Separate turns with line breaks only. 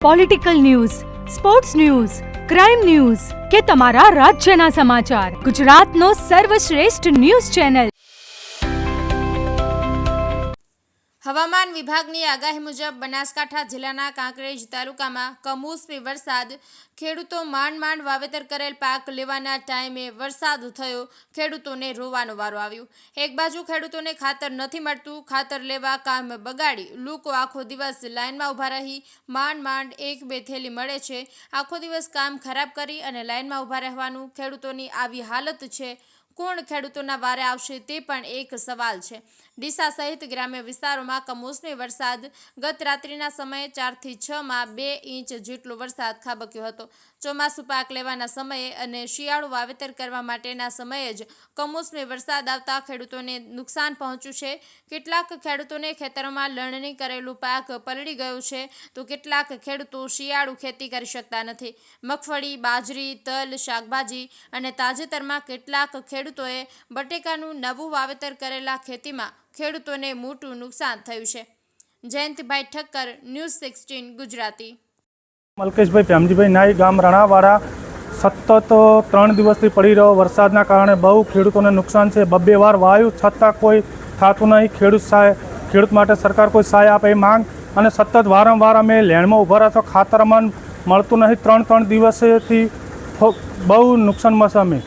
Political news sports news crime news કે તમારા રાજ્યના સમાચાર ગુજરાતનો સર્વશ્રેષ્ઠ ન્યૂઝ ચેનલ
હવામાન વિભાગની આગાહી મુજબ બનાસકાંઠા જિલ્લાના કાંકરેજ તાલુકામાં કમોસમી વરસાદ, ખેડૂતો માંડ માંડ વાવેતર કરેલ પાક લેવાના ટાઈમે વરસાદ થયો, ખેડૂતોને રોવાનો વારો આવ્યો. એક બાજુ ખેડૂતોને ખાતર નથી મળતું, ખાતર લેવા કામ બગાડી લોકો આખો દિવસ લાઇનમાં ઊભા રહી માંડ માંડ એક બે થેલી મળે છે. આખો દિવસ કામ ખરાબ કરી અને લાઇનમાં ઊભા રહેવાનું ખેડૂતોની આવી હાલત છે. કોણ ખેડૂતોના વારે આવશે તે પણ એક સવાલ છે. ડીસા સહિત ગ્રામ્ય વિસ્તારોમાં કમોસમી વરસાદ ગત રાત્રિના સમયે ચારથી છમાં બે ઇંચ જેટલો વરસાદ ખાબક્યો હતો. ચોમાસું પાક લેવાના સમયે અને શિયાળુ વાવેતર કરવા માટેના સમયે જ કમોસમી વરસાદ આવતા ખેડૂતોને નુકસાન પહોંચ્યું છે. કેટલાક ખેડૂતોને ખેતરોમાં લણણી કરેલું પાક પલળી ગયું છે તો કેટલાક ખેડૂતો શિયાળુ ખેતી કરી શકતા નથી. મગફળી, બાજરી, તલ, શાકભાજી અને તાજેતરમાં કેટલાક ખેડૂતોએ બટેકાનું નવું વાવેતર કરેલા ખેતીમાં ખેડૂતોને મોટું નુકસાન થયું છે. Jayantibhai Thakkar, news sixteen, Gujarati.
મલકેશભાઈ Premjibhai Nai ગામ રણાવાડા. સતત ત્રણ દિવસથી પડી રહ્યો વરસાદના કારણે બહુ ખેડૂતોને નુકસાન છે. બબ્બે વાર વાયુ છતાં કોઈ થતું નહીં. ખેડૂત સહાય ખેડૂત માટે સરકાર કોઈ સહાય આપે એ માંગ. અને સતત વારંવાર અમે લેણમાં ઊભા રહ્યા છો. ખાતર અમને મળતું નહીં. ત્રણ ત્રણ દિવસેથી બહુ નુકસાનમાં છે અમે.